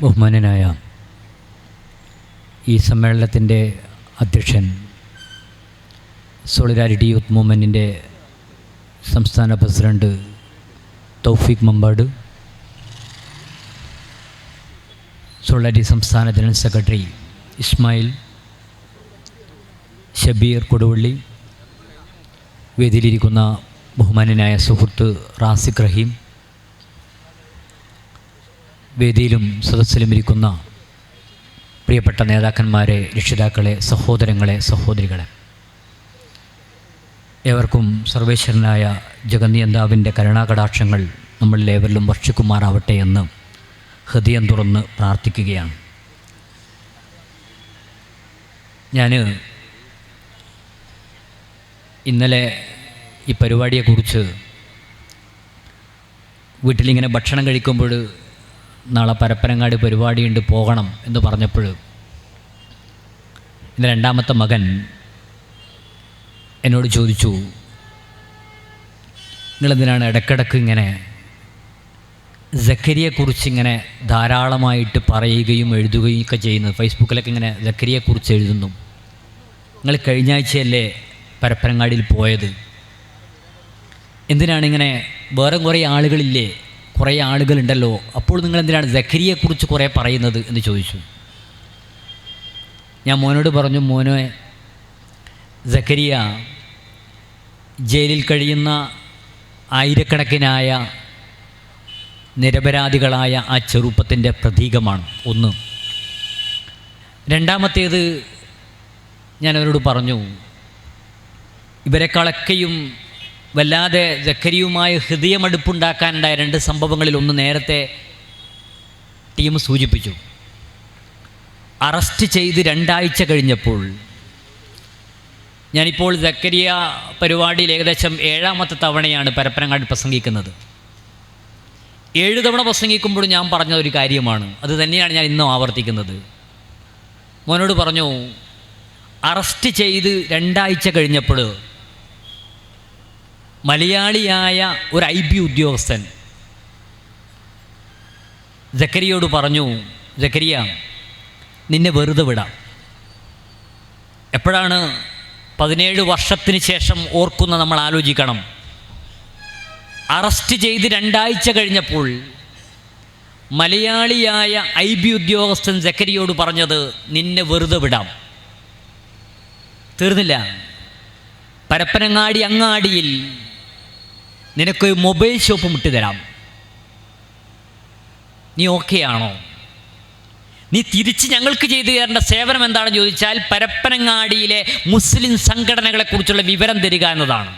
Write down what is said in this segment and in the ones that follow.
ബഹുമാനനായ ഈ സമ്മേളനത്തിന്റെ അധ്യക്ഷൻ സോളിഡാരിറ്റി യൂത്ത് മൂവ്മെന്റിന്റെ സംസ്ഥാന പ്രസിഡന്റ് തൗഫീഖ് മമ്പാട് സോളിഡാരിറ്റി സംസ്ഥാന ജനറൽ സെക്രട്ടറി ഇസ്മായിൽ ഷബീർ കൊടുവള്ളി വേദിയിലിരിക്കുന്ന ബഹുമാനനായ സുഹൃത്ത് റാസിഖ് റഹീം വേദിയിലും സദസ്സിലും ഇരിക്കുന്ന പ്രിയപ്പെട്ട നേതാക്കന്മാരെ രക്ഷിതാക്കളെ സഹോദരങ്ങളെ സഹോദരികളെ. ഏവർക്കും സർവേശ്വരനായ ജഗന്നിയന്താവിന്റെ കരുണാകടാക്ഷങ്ങൾ നമ്മളിലേവരിലും വർഷിക്കുമാറാവട്ടെ എന്ന് ഹൃദയം തുറന്ന് പ്രാർത്ഥിക്കുകയാണ്. ഞാൻ ഇന്നലെ ഈ പരിപാടിയെക്കുറിച്ച് വീട്ടിലിങ്ങനെ ഭക്ഷണം കഴിക്കുമ്പോൾ നാളെ പരപ്പനങ്ങാടി പരിപാടിയുണ്ട് പോകണം എന്ന് പറഞ്ഞപ്പോൾ എന്റെ രണ്ടാമത്തെ മകൻ എന്നോട് ചോദിച്ചു നിങ്ങളെന്തിനാണ് ഇടയ്ക്കിടയ്ക്ക് ഇങ്ങനെ ജക്കരിയെക്കുറിച്ച് ഇങ്ങനെ ധാരാളമായിട്ട് പറയുകയും എഴുതുകയും ഒക്കെ ചെയ്യുന്നത്? ഫേസ്ബുക്കിലൊക്കെ ഇങ്ങനെ ജക്കരിയെക്കുറിച്ച് എഴുതുന്നു. നിങ്ങൾ കഴിഞ്ഞ ആഴ്ചയല്ലേ പരപ്പനങ്ങാടിയിൽ പോയത്? എന്തിനാണ് ഇങ്ങനെ വേറെ കുറേ ആളുകളില്ലേ കുറേ ആളുകളുണ്ടല്ലോ. അപ്പോൾ നിങ്ങൾ എന്തിനാണ് ജക്കരിയെക്കുറിച്ച് കുറേ പറയുന്നത് എന്ന് ചോദിച്ചു. ഞാൻ മോനോട് പറഞ്ഞു മോനോ ജക്കരിയ ജയിലിൽ കഴിയുന്ന ആയിരക്കണക്കിനായ നിരപരാധികളായ ആ ചെറുപ്പത്തിന്റെ പ്രതീകമാണ്. ഒന്ന്. രണ്ടാമത്തേത് ഞാൻ അവരോട് പറഞ്ഞു ഇവരെക്കാളൊക്കെയും വല്ലാതെ ജക്കരിയുമായി ഹൃദയമടുപ്പുണ്ടാക്കാനുണ്ടായ രണ്ട് സംഭവങ്ങളിൽ ഒന്ന് നേരത്തെ ടീം സൂചിപ്പിച്ചു. അറസ്റ്റ് ചെയ്ത് രണ്ടാഴ്ച കഴിഞ്ഞപ്പോൾ ഞാനിപ്പോൾ ജക്കരിയ പരിപാടിയിൽ ഏകദേശം ഏഴാമത്തെ തവണയാണ് പരപ്പനങ്ങാട് പ്രസംഗിക്കുന്നത്. ഏഴ് തവണ പ്രസംഗിക്കുമ്പോൾ ഞാൻ പറഞ്ഞ ഒരു കാര്യമാണ്. അത് തന്നെയാണ് ഞാൻ ഇന്നും ആവർത്തിക്കുന്നത്. മോനോട് പറഞ്ഞു അറസ്റ്റ് ചെയ്ത് രണ്ടാഴ്ച കഴിഞ്ഞപ്പോൾ മലയാളിയായ ഒരു ഐ ബി ഉദ്യോഗസ്ഥൻ ജക്കരിയോട് പറഞ്ഞു ജക്കരിയ നിന്നെ വെറുതെ വിടാം. എപ്പോഴാണ് പതിനേഴ് വർഷത്തിന് ശേഷം ഓർക്കുന്ന നമ്മൾ ആലോചിക്കണം. അറസ്റ്റ് ചെയ്ത് രണ്ടാഴ്ച കഴിഞ്ഞപ്പോൾ മലയാളിയായ ഐ ബി ഉദ്യോഗസ്ഥൻ ജക്കരിയോട് പറഞ്ഞത് നിന്നെ വെറുതെ വിടാം. തീർന്നില്ല. പരപ്പനങ്ങാടി അങ്ങാടിയിൽ നിനക്ക് മൊബൈൽ ഷോപ്പ് മുട്ടിത്തരാം നീ ഓക്കെ ആണോ? നീ തിരിച്ച് ഞങ്ങൾക്ക് ചെയ്തു തരേണ്ട സേവനം എന്താണെന്ന് ചോദിച്ചാൽ പരപ്പനങ്ങാടിയിലെ മുസ്ലിം സംഘടനകളെക്കുറിച്ചുള്ള വിവരം തരിക എന്നതാണ്.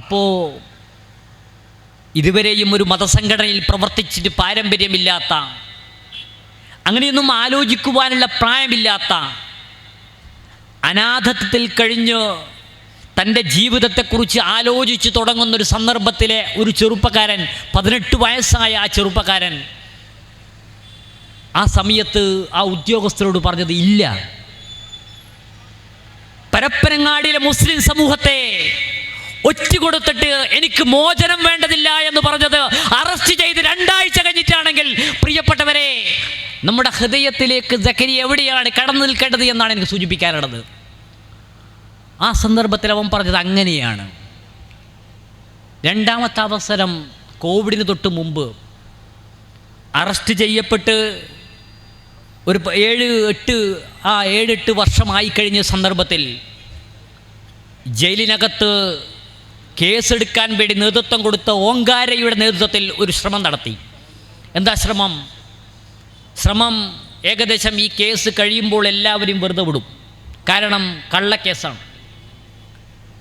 അപ്പോൾ ഇതുവരെയും ഒരു മതസംഘടനയിൽ പ്രവർത്തിച്ചിട്ട് പാരമ്പര്യമില്ലാത്ത അങ്ങനെയൊന്നും ആലോചിക്കുവാനുള്ള പ്രായമില്ലാത്ത അനാഥത്വത്തിൽ കഴിഞ്ഞ് തന്റെ ജീവിതത്തെക്കുറിച്ച് ആലോചിച്ച് തുടങ്ങുന്ന ഒരു സന്ദർഭത്തിലെ ഒരു ചെറുപ്പക്കാരൻ പതിനെട്ട് വയസ്സായ ആ ചെറുപ്പക്കാരൻ ആ സമയത്ത് ആ ഉദ്യോഗസ്ഥരോട് പറഞ്ഞത് ഇല്ല. പരപ്പനങ്ങാടിയിലെ മുസ്ലിം സമൂഹത്തെ ഒറ്റ കൊടുത്തിട്ട് എനിക്ക് മോചനം വേണ്ടതില്ല എന്ന് പറഞ്ഞത് അറസ്റ്റ് ചെയ്ത് രണ്ടാഴ്ച കഴിഞ്ഞിട്ടാണെങ്കിൽ പ്രിയപ്പെട്ടവരെ നമ്മുടെ ഹൃദയത്തിലേക്ക് ജക്കരി എവിടെയാണ് കടന്നു നിൽക്കേണ്ടത് എന്നാണ് എനിക്ക് സൂചിപ്പിക്കാനുള്ളത്. ആ സന്ദർഭത്തിൽ അവൻ പറഞ്ഞത് അങ്ങനെയാണ്. രണ്ടാമത്തെ അവസരം കോവിഡിന് തൊട്ട് മുമ്പ് അറസ്റ്റ് ചെയ്യപ്പെട്ട് ഒരു ഏഴ് എട്ട് ആ ഏഴെട്ട് വർഷമായി കഴിഞ്ഞ സന്ദർഭത്തിൽ ജയിലിനകത്ത് കേസെടുക്കാൻ വേണ്ടി നേതൃത്വം കൊടുത്ത ഓങ്കാരയുടെ നേതൃത്വത്തിൽ ഒരു ശ്രമം നടത്തി. എന്താ ശ്രമം? ശ്രമം ഏകദേശം ഈ കേസ് കഴിയുമ്പോൾ എല്ലാവരും വെറുതെ വിടും. കാരണം കള്ളക്കേസാണ്.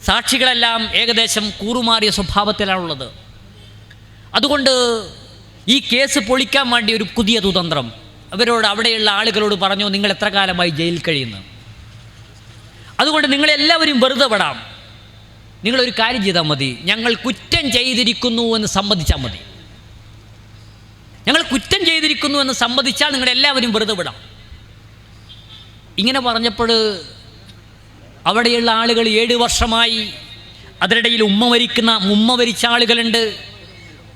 സാക്ഷികളെല്ലാം ഏകദേശം കൂറുമാറിയ സ്വഭാവത്തിലാണുള്ളത്. അതുകൊണ്ട് ഈ കേസ് പൊളിക്കാൻ വേണ്ടി ഒരു പുതിയ തുതന്ത്രം അവരോട് അവിടെയുള്ള ആളുകളോട് പറഞ്ഞു നിങ്ങൾ എത്ര കാലമായി ജയിലിൽ കഴിയുന്നു? അതുകൊണ്ട് നിങ്ങളെല്ലാവരും വെറുതെ വിടാം നിങ്ങളൊരു കാര്യം ചെയ്താൽ മതി. ഞങ്ങൾ കുറ്റം ചെയ്തിരിക്കുന്നു എന്ന് സമ്മതിച്ചാൽ മതി. ഞങ്ങൾ കുറ്റം ചെയ്തിരിക്കുന്നു എന്ന് സമ്മതിച്ചാൽ നിങ്ങളെല്ലാവരും വെറുതെ വിടാം ഇങ്ങനെ പറഞ്ഞപ്പോൾ അവിടെയുള്ള ആളുകൾ ഏഴ് വർഷമായി. അതിനിടയിൽ ഉമ്മ മരിക്കുന്ന ഉമ്മ മരിച്ച ആളുകളുണ്ട്.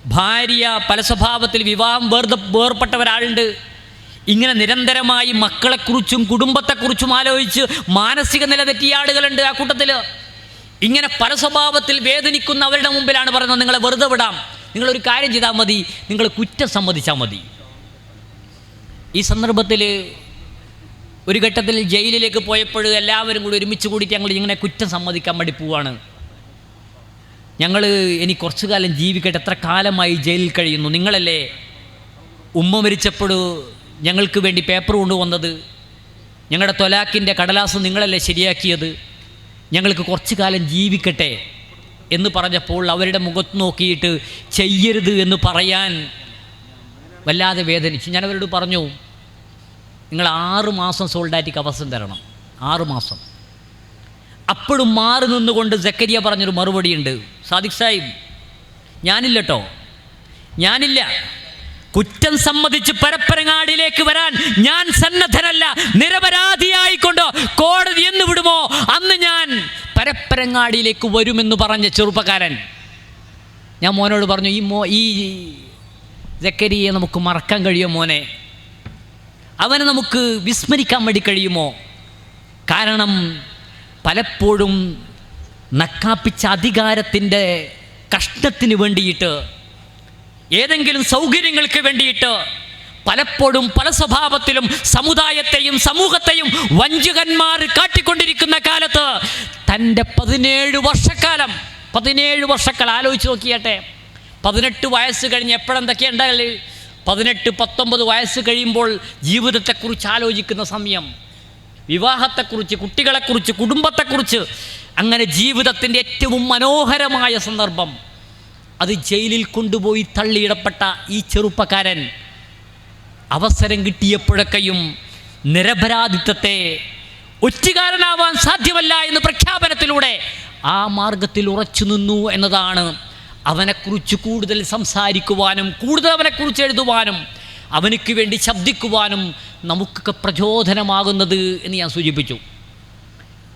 ഭാര്യ പല സ്വഭാവത്തിൽ വിവാഹം വേർത വേർപ്പെട്ടവരാളുണ്ട്. ഇങ്ങനെ നിരന്തരമായി മക്കളെക്കുറിച്ചും കുടുംബത്തെക്കുറിച്ചും ആലോചിച്ച് മാനസിക നില തെറ്റിയ ആളുകളുണ്ട് ആ കൂട്ടത്തിൽ ഇങ്ങനെ പല സ്വഭാവത്തിൽ വേദനിക്കുന്ന അവരുടെ മുമ്പിലാണ് പറയുന്നത് നിങ്ങളെ വെറുതെ വിടാം. നിങ്ങളൊരു കാര്യം ചെയ്താൽ മതി. നിങ്ങൾ കുറ്റം സമ്മതിച്ചാൽ മതി. ഈ സന്ദർഭത്തിൽ ഒരു ഘട്ടത്തിൽ ജയിലിലേക്ക് പോയപ്പോൾ എല്ലാവരും കൂടി ഒരുമിച്ച് കൂടിയിട്ട് ഞങ്ങൾ ഇങ്ങനെ കുറ്റം സമ്മതിക്കാൻ വേണ്ടി പോവാണ്. ഞങ്ങൾ ഇനി കുറച്ചു കാലം ജീവിക്കട്ടെ. എത്ര കാലമായി ജയിലിൽ കഴിയുന്നു? നിങ്ങളല്ലേ ഉമ്മ മരിച്ചപ്പോൾ ഞങ്ങൾക്ക് വേണ്ടി പേപ്പർ കൊണ്ടുവന്നത് ഞങ്ങളുടെ തൊലാക്കിന്റെ കടലാസ് നിങ്ങളല്ലേ ശരിയാക്കിയത്? ഞങ്ങൾക്ക് കുറച്ചു കാലം ജീവിക്കട്ടെ എന്ന് പറഞ്ഞപ്പോൾ അവരുടെ മുഖത്ത് നോക്കിയിട്ട് ചെയ്യരുത് എന്ന് പറയാൻ വല്ലാതെ വേദനിച്ചു. ഞാൻ അവരോട് പറഞ്ഞു നിങ്ങൾ ആറ് മാസം സോൾഡാറ്റിക്ക് അവസരം തരണം. ആറ് മാസം. അപ്പോഴും മാറി നിന്നുകൊണ്ട് ജക്കരിയ പറഞ്ഞൊരു മറുപടിയുണ്ട്. സാദിഖ് സാഹിബ് ഞാനില്ല കേട്ടോ ഞാനില്ല. കുറ്റം സമ്മതിച്ച് പരപ്പരങ്ങാടിയിലേക്ക് വരാൻ ഞാൻ സന്നദ്ധനല്ല. നിരപരാധിയായിക്കൊണ്ട് കോടതി എന്ന് വിടുമോ? അന്ന് ഞാൻ പരപ്പരങ്ങാടിയിലേക്ക് വരുമെന്ന് പറഞ്ഞ ചെറുപ്പക്കാരൻ. ഞാൻ മോനോട് പറഞ്ഞു ഈ മോ ഈ ജക്കരിയെ നമുക്ക് മറക്കാൻ കഴിയുമോ മോനെ? അവനെ നമുക്ക് വിസ്മരിക്കാൻ വേണ്ടി കഴിയുമോ? കാരണം പലപ്പോഴും നക്കാപ്പിച്ച അധികാരത്തിന്റെ കഷ്ടത്തിന് വേണ്ടിയിട്ട് ഏതെങ്കിലും സൗകര്യങ്ങൾക്ക് വേണ്ടിയിട്ട് പലപ്പോഴും പല സ്വഭാവത്തിലും സമുദായത്തെയും സമൂഹത്തെയും വഞ്ചകന്മാർ കാട്ടിക്കൊണ്ടിരിക്കുന്ന കാലത്ത് തന്റെ പതിനേഴ് വർഷക്കാലം പതിനേഴ് വർഷക്കാലം ആലോചിച്ച് നോക്കിയാട്ടെ പതിനെട്ട് വയസ്സ് കഴിഞ്ഞ് എപ്പോഴെന്തൊക്കെയുണ്ടായാൽ പതിനെട്ട് പത്തൊമ്പത് വയസ്സ് കഴിയുമ്പോൾ ജീവിതത്തെക്കുറിച്ച് ആലോചിക്കുന്ന സമയം. വിവാഹത്തെക്കുറിച്ച് കുട്ടികളെക്കുറിച്ച് കുടുംബത്തെക്കുറിച്ച് അങ്ങനെ ജീവിതത്തിന്റെ ഏറ്റവും മനോഹരമായ സന്ദർഭം. അത് ജയിലിൽ കൊണ്ടുപോയി തള്ളിയിടപ്പെട്ട ഈ ചെറുപ്പക്കാരൻ അവസരം കിട്ടിയപ്പോഴൊക്കെയും നിരപരാധിത്വത്തെ ഒറ്റുകാരനാവാൻ സാധ്യമല്ല എന്ന് പ്രഖ്യാപനത്തിലൂടെ ആ മാർഗത്തിൽ ഉറച്ചു നിന്നു എന്നതാണ് അവനെക്കുറിച്ച് കൂടുതൽ സംസാരിക്കുവാനും കൂടുതൽ അവനെക്കുറിച്ച് എഴുതുവാനും അവനക്ക് വേണ്ടി ശബ്ദിക്കുവാനും നമുക്കൊക്കെ പ്രചോദനമാകുന്നത് എന്ന് ഞാൻ സൂചിപ്പിച്ചു.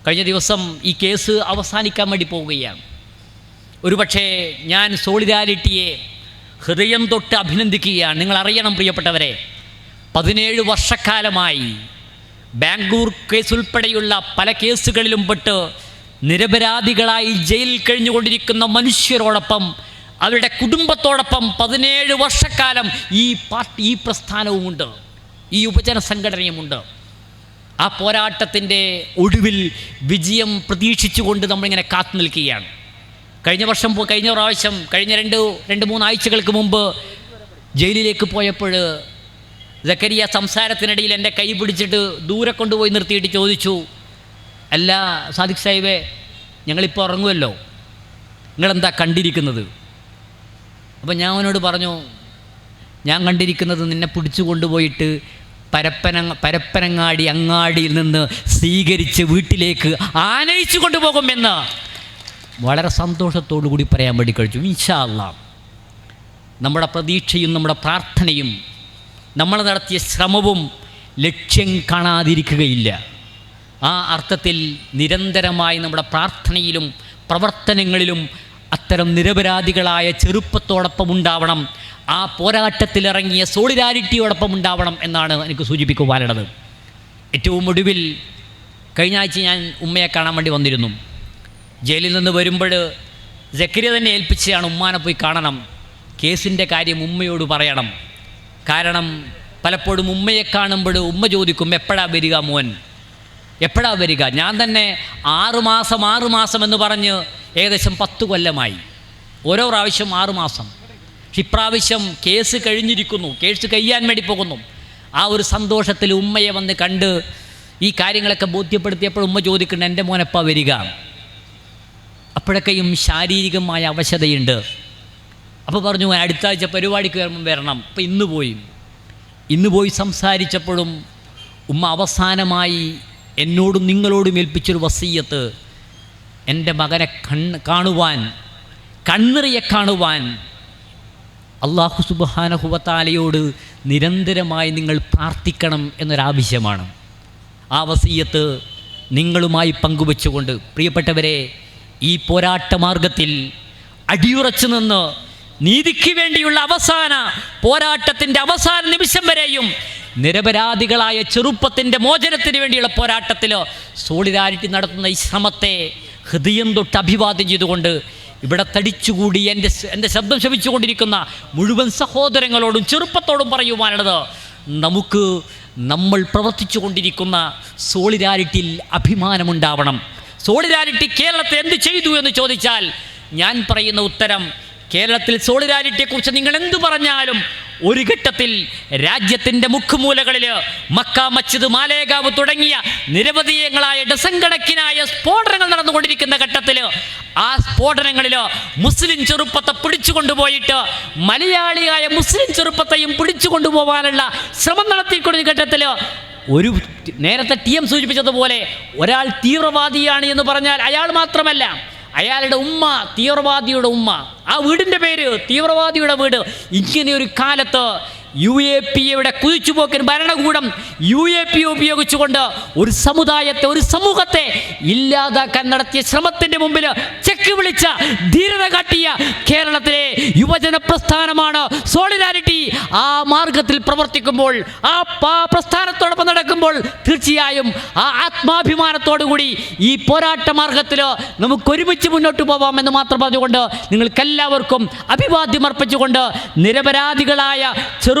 കഴിഞ്ഞ ദിവസം ഈ കേസ് അവസാനിക്കാൻ വേണ്ടി പോവുകയാണ്. ഒരുപക്ഷേ ഞാൻ സോളിഡാരിറ്റിയെ ഹൃദയം തൊട്ട് അഭിനന്ദിക്കുകയാണ്. നിങ്ങൾ അറിയണം പ്രിയപ്പെട്ടവരെ പതിനേഴ് വർഷക്കാലമായി ബാംഗ്ലൂർ കേസ് ഉൾപ്പെടെയുള്ള പല കേസുകളിലും പെട്ട് നിരപരാധികളായി ജയിലിൽ കഴിഞ്ഞുകൊണ്ടിരിക്കുന്ന മനുഷ്യരോടൊപ്പം അവരുടെ കുടുംബത്തോടൊപ്പം പതിനേഴ് വർഷക്കാലം ഈ പാർട്ടി ഈ പ്രസ്ഥാനവുമുണ്ട് ഈ ഉപജന സംഘടനയുമുണ്ട്. ആ പോരാട്ടത്തിന്റെ ഒടുവിൽ വിജയം പ്രതീക്ഷിച്ചുകൊണ്ട് നമ്മളിങ്ങനെ കാത്തു നിൽക്കുകയാണ്. കഴിഞ്ഞ വർഷം കഴിഞ്ഞ പ്രാവശ്യം കഴിഞ്ഞ രണ്ട് രണ്ട് മൂന്ന് ആഴ്ചകൾക്ക് മുമ്പ് ജയിലിലേക്ക് പോയപ്പോൾ ജക്കരിയ സംസാരത്തിനിടയിൽ എന്റെ കൈ പിടിച്ചിട്ട് ദൂരെ കൊണ്ടുപോയി നിർത്തിയിട്ട് ചോദിച്ചു അല്ല സാദിഖ് സാഹിബേ ഞങ്ങളിപ്പോൾ ഉറങ്ങുമല്ലോ നിങ്ങളെന്താ കണ്ടിരിക്കുന്നത്? അപ്പോൾ ഞാൻ അവനോട് പറഞ്ഞു ഞാൻ കണ്ടിരിക്കുന്നത് നിന്നെ പിടിച്ചു കൊണ്ടുപോയിട്ട് പരപ്പന പരപ്പനങ്ങാടി അങ്ങാടിയിൽ നിന്ന് സ്വീകരിച്ച് വീട്ടിലേക്ക് ആനയിച്ചു കൊണ്ടുപോകുമെന്ന് വളരെ സന്തോഷത്തോടു കൂടി പറയാൻ വേണ്ടി കഴിച്ചു. ഇൻഷാ അല്ലാ നമ്മുടെ പ്രതീക്ഷയും നമ്മുടെ പ്രാർത്ഥനയും നമ്മൾ നടത്തിയ ശ്രമവും ലക്ഷ്യം കാണാതിരിക്കുകയില്ല. ആ അർത്ഥത്തിൽ നിരന്തരമായി നമ്മുടെ പ്രാർത്ഥനയിലും പ്രവർത്തനങ്ങളിലും അത്തരം നിരപരാധികളായ ചെറുപ്പത്തോടൊപ്പം ഉണ്ടാവണം ആ പോരാട്ടത്തിലിറങ്ങിയ സോളിഡാരിറ്റിയോടൊപ്പം ഉണ്ടാവണം എന്നാണ് എനിക്ക് സൂചിപ്പിക്കുവാനുള്ളത്. ഏറ്റവും ഒടുവിൽ കഴിഞ്ഞ ആഴ്ച ഞാൻ ഉമ്മയെ കാണാൻ വേണ്ടി വന്നിരുന്നു. ജയിലിൽ നിന്ന് വരുമ്പോൾ ജക്കരിയ തന്നെ ഏൽപ്പിച്ചാണ് ഉമ്മാനെ പോയി കാണണം കേസിന്റെ കാര്യം ഉമ്മയോട് പറയണം. കാരണം പലപ്പോഴും ഉമ്മയെ കാണുമ്പോൾ ഉമ്മ ചോദിക്കും എപ്പോഴാണ് വരിക മോൻ? എപ്പോഴാ വരിക? ഞാൻ തന്നെ ആറുമാസം ആറുമാസം ആറ് മാസം എന്ന് പറഞ്ഞ് ഏകദേശം പത്ത് കൊല്ലമായി. ഓരോ പ്രാവശ്യം ആറുമാസം ഇപ്രാവശ്യം കേസ് കഴിഞ്ഞിരിക്കുന്നു. കേസ് കഴിയാൻ വേണ്ടി പോകുന്നു. ആ ഒരു സന്തോഷത്തിൽ ഉമ്മയെ വന്ന് കണ്ട് ഈ കാര്യങ്ങളൊക്കെ ബോധ്യപ്പെടുത്തിയപ്പോൾ ഉമ്മ ചോദിക്കുന്നുണ്ട് എന്റെ മോനപ്പ വരിക? അപ്പോഴൊക്കെയും ശാരീരികമായ അവശതയുണ്ട്. അപ്പോൾ പറഞ്ഞു അടുത്ത ആഴ്ച പരിപാടി വരുമ്പം വരണം. അപ്പോൾ ഇന്ന് പോയി. ഇന്ന് പോയി സംസാരിച്ചപ്പോഴും ഉമ്മ അവസാനമായി എന്നോടും നിങ്ങളോടും ഏൽപ്പിച്ചൊരു വസീയത്ത്. എന്റെ മകനെ കണ്ണ് കാണുവാൻ കണ്ണിറിയെ കാണുവാൻ അള്ളാഹു സുബാനഹുവത്താലയോട് നിരന്തരമായി നിങ്ങൾ പ്രാർത്ഥിക്കണം എന്നൊരാവശ്യമാണ്. ആ വസീയത്ത് നിങ്ങളുമായി പങ്കുവെച്ചുകൊണ്ട് പ്രിയപ്പെട്ടവരെ ഈ പോരാട്ട മാർഗത്തിൽ അടിയുറച്ചു നിന്ന് നീതിക്ക് വേണ്ടിയുള്ള അവസാന പോരാട്ടത്തിന്റെ അവസാന നിമിഷം വരെയും നിരപരാധികളായ ചെറുപ്പത്തിന്റെ മോചനത്തിന് വേണ്ടിയുള്ള പോരാട്ടത്തിലോ സോളിഡാരിറ്റി നടത്തുന്ന ഈ ശ്രമത്തെ ഹൃദയം തൊട്ട് അഭിവാദ്യം ചെയ്തുകൊണ്ട് ഇവിടെ തടിച്ചുകൂടി എന്റെ എന്റെ ശബ്ദം ശമിച്ചുകൊണ്ടിരിക്കുന്ന മുഴുവൻ സഹോദരങ്ങളോടും ചെറുപ്പത്തോടും പറയുവാനുള്ളത് നമുക്ക് നമ്മൾ പ്രവർത്തിച്ചു കൊണ്ടിരിക്കുന്ന സോളിഡാരിറ്റിയിൽ അഭിമാനമുണ്ടാവണം. സോളിഡാരിറ്റി കേരളത്തെ എന്ത് ചെയ്തു എന്ന് ചോദിച്ചാൽ ഞാൻ പറയുന്ന ഉത്തരം കേരളത്തിൽ സോളിഡാരിറ്റിയെക്കുറിച്ച് നിങ്ങൾ എന്തു പറഞ്ഞാലും ഒരു ഘട്ടത്തിൽ രാജ്യത്തിന്റെ മുക്കുമൂലകളിൽ മക്ക മച്ചിത് മാലേഗാവ് തുടങ്ങിയ നിരവധിയങ്ങളായ ഡസൻ സ്ഫോടനങ്ങൾ നടന്നുകൊണ്ടിരിക്കുന്ന ഘട്ടത്തിൽ ആ സ്ഫോടനങ്ങളിൽ മുസ്ലിം ചെറുപ്പത്തെ പിടിച്ചു കൊണ്ടുപോയിട്ട് മലയാളിയായ മുസ്ലിം ചെറുപ്പത്തെയും പിടിച്ചു കൊണ്ടുപോകാനുള്ള ശ്രമം നടത്തിക്കൊണ്ടിരിക്കുന്ന ഘട്ടത്തിൽ ഒരു നേരത്തെ ടി എം സൂചിപ്പിച്ചതുപോലെ ഒരാൾ തീവ്രവാദിയാണ് എന്ന് പറഞ്ഞാൽ അയാൾ മാത്രമല്ല അയാളുടെ ഉമ്മ തീവ്രവാദിയുടെ ഉമ്മ. ആ വീടിന്റെ പേര് തീവ്രവാദിയുടെ വീട് ഇങ്ങനെ ഒരു കാലത്ത് യു എ പി എയുടെ കുതിച്ചുപോക്കൻ ഭരണകൂടം യു എ പി ഉപയോഗിച്ചുകൊണ്ട് ഒരു സമുദായത്തെ ഒരു സമൂഹത്തെ ഇല്ലാതാക്കാൻ നടത്തിയ ശ്രമത്തിന്റെ മുമ്പിൽ ചെക്ക് വിളിച്ച ധീരത കാട്ടിയ കേരളത്തിലെ യുവജന പ്രസ്ഥാനമാണ് സോളിഡാരിറ്റി. ആ മാർഗത്തിൽ പ്രവർത്തിക്കുമ്പോൾ ആ പ്രസ്ഥാനത്തോടൊപ്പം നടക്കുമ്പോൾ തീർച്ചയായും ആ ആത്മാഭിമാനത്തോടുകൂടി ഈ പോരാട്ട മാർഗത്തിൽ നമുക്ക് ഒരുമിച്ച് മുന്നോട്ട് പോവാമെന്ന് മാത്രം പറഞ്ഞുകൊണ്ട് നിങ്ങൾക്കെല്ലാവർക്കും അഭിവാദ്യം അർപ്പിച്ചുകൊണ്ട് നിരപരാധികളായ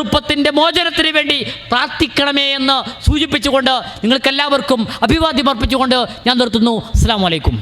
ചെറുപ്പത്തിന്റെ മോചനത്തിന് വേണ്ടി പ്രാർത്ഥിക്കണമേ എന്ന് സൂചിപ്പിച്ചുകൊണ്ട് നിങ്ങൾക്കെല്ലാവർക്കും അഭിവാദ്യം അർപ്പിച്ചുകൊണ്ട് ഞാൻ നിർത്തുന്നു. അസ്സാം വലൈക്കും